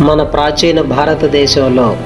మన ప్రాచీన భారతదేశంలో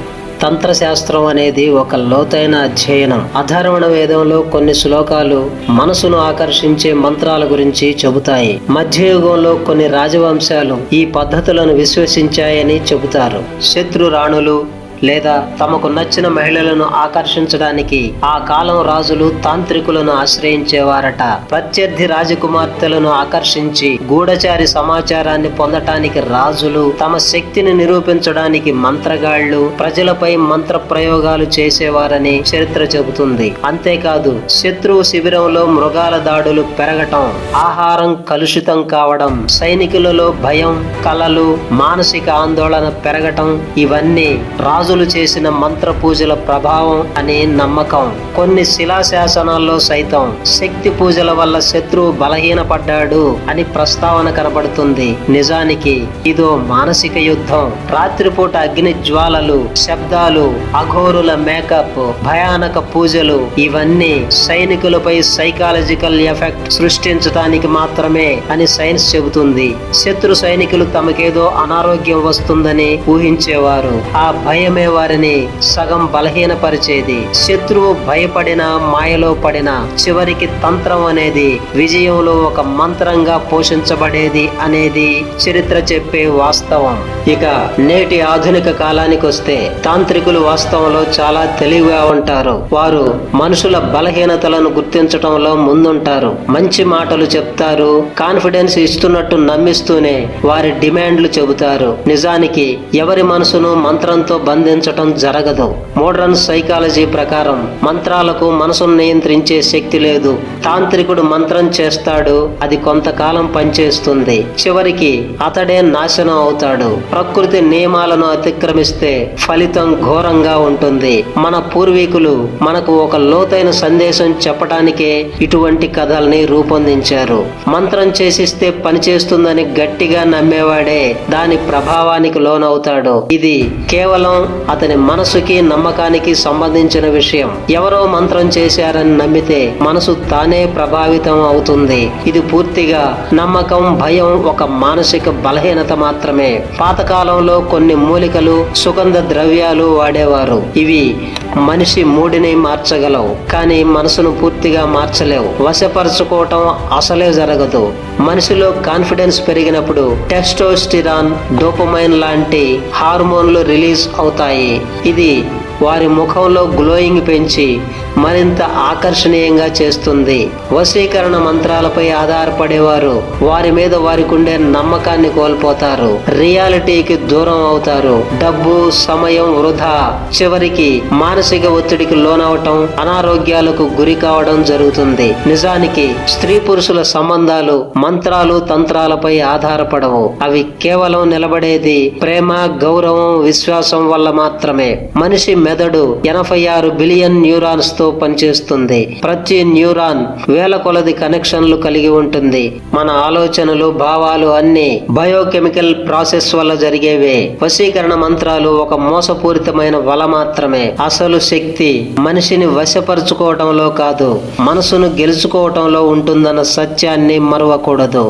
తంత్రశాస్త్రం అనేది ఒక లోతైన అధ్యయనం. అధర్వణ వేదంలో కొన్ని శ్లోకాలు మనసును ఆకర్షించే మంత్రాల గురించి చెబుతాయి. మధ్యయుగంలో కొన్ని రాజవంశాలు ఈ పద్ధతులను విశ్వసించాయని చెబుతారు. శత్రు రాణులు లేదా తమకు నచ్చిన మహిళలను ఆకర్షించడానికి ఆ కాలం రాజులు తాంత్రికులను ఆశ్రయించేవారట. ప్రత్యర్థి రాజకుమార్తెలను ఆకర్షించి గూఢచారి సమాచారాన్ని పొందటానికి రాజులు తమ శక్తిని నిరూపించడానికి మంత్రగాళ్ళు ప్రజలపై మంత్ర ప్రయోగాలు చేసేవారని చరిత్ర చెబుతుంది. అంతేకాదు శత్రువు శిబిరంలో మృగాల దాడులు పెరగటం ఆహారం కలుషితం కావడం సైనికులలో భయం కలలు మానసిక ఆందోళన పెరగటం ఇవన్నీ రాజు రాజులు చేసిన మంత్ర పూజల ప్రభావం అని నమ్మకం. కొన్ని శిలాశాసనాల్లో సైతం శక్తి పూజల వల్ల శత్రువు బలహీనపడ్డాడు అని ప్రస్తావన కనబడుతుంది. నిజానికి ఇదో మానసిక యుద్ధం. రాత్రిపూట అగ్ని జ్వాలలు శబ్దాలు అఘోరుల మేకప్ భయానక పూజలు ఇవన్నీ సైనికులపై సైకాలజికల్ ఎఫెక్ట్ సృష్టించడానికి మాత్రమే అని సైన్స్ చెబుతుంది. శత్రు సైనికులు తమకేదో అనారోగ్యం వస్తుందని ఊహించేవారు. ఆ భయమే వారిని సగం బలహీనపరిచేది. శత్రువు భయపడిన మాయలో పడిన చివరికి తంత్రం అనేది విజయంలో ఒక మంత్రంగా పోషించబడేది అనేది చరిత్ర చెప్పే వాస్తవం. ఇక నేటి ఆధునిక కాలానికి వస్తే తాంత్రికులు వాస్తవంలో చాలా తెలివిగా ఉంటారు. వారు మనుషుల బలహీనతలను గుర్తించటంలో ముందుంటారు. మంచి మాటలు చెప్తారు కాన్ఫిడెన్స్ ఇస్తున్నట్టు నమ్మిస్తూనే వారి డిమాండ్లు చెబుతారు. నిజానికి ఎవరి మనసును మంత్రంతో బంధించటం జరగదు. మోడర్న్ సైకాలజీ ప్రకారం మంత్రాలకు మనసును నియంత్రించే శక్తి లేదు. తాంత్రికుడు మంత్రం చేస్తాడు అది కొంతకాలం పనిచేస్తుంది. చివరికి అతడే నాశనం అవుతాడు. ప్రకృతి నియమాలను అతిక్రమిస్తే ఫలితం ఘోరంగా ఉంటుంది. మన పూర్వీకులు మనకు ఒక లోతైన సందేశం చెప్పడానికే ఇటువంటి కథల్ని రూపొందించారు. మంత్రం చేసిస్తే పనిచేస్తుందని గట్టిగా నమ్మేవాడే దాని ప్రభావానికి లోనవుతాడు. ఇది కేవలం అతని మనసుకి నమ్మకానికి సంబంధించిన విషయం. ఎవరో మంత్రం చేశారని నమ్మితే మనసు తానే ప్రభావితం అవుతుంది. ఇది పూర్తిగా నమ్మకం భయం ఒక మానసిక బలహీనత మాత్రమే. పాతకాలంలో కొన్ని మూలికలు సుగంధ ద్రవ్యాలు వాడేవారు. ఇవి మనిషి మూడిని మార్చగలవు కానీ మనసును పూర్తిగా మార్చలేవు. వశపరచుకోవటం అసలే జరగదు. మనిషిలో కాన్ఫిడెన్స్ పెరిగినప్పుడు టెస్టోస్టిరాన్ డోపమైన్ లాంటి హార్మోన్లు రిలీజ్ అవుతాయి. ఇది వారి ముఖంలో గ్లోయింగ్ పెంచి మరింత ఆకర్షణీయంగా చేస్తుంది. వశీకరణ మంత్రాలపై ఆధారపడేవారు. వారి మీద వారికి ఉండే నమ్మకాన్ని కోల్పోతారు. రియాలిటీకి దూరం అవుతారు. డబ్బు సమయం వృధా. చివరికి మానసిక ఒత్తిడికి లోనవటం అనారోగ్యాలకు గురి కావడం జరుగుతుంది. నిజానికి స్త్రీ పురుషుల సంబంధాలు మంత్రాలు తంత్రాలపై ఆధారపడవు. అవి కేవలం నిలబడేది ప్రేమ గౌరవం విశ్వాసం వల్ల మాత్రమే. మనిషి మెదడు ఎనభై ఆరు బిలియన్ న్యూరాన్స్ తో పనిచేస్తుంది. ప్రతి న్యూరాన్ వేల కొలది కనెక్షన్లు కలిగి ఉంటుంది. మన ఆలోచనలు భావాలు అన్ని బయోకెమికల్ ప్రాసెస్ వల్ల జరిగేవే. వశీకరణ మంత్రాలు ఒక మోసపూరితమైన వల మాత్రమే. అసలు శక్తి మనిషిని వశపరుచుకోవటంలో కాదు మనసును గెలుచుకోవటంలో ఉంటుందన్న సత్యాన్ని మరవకూడదు.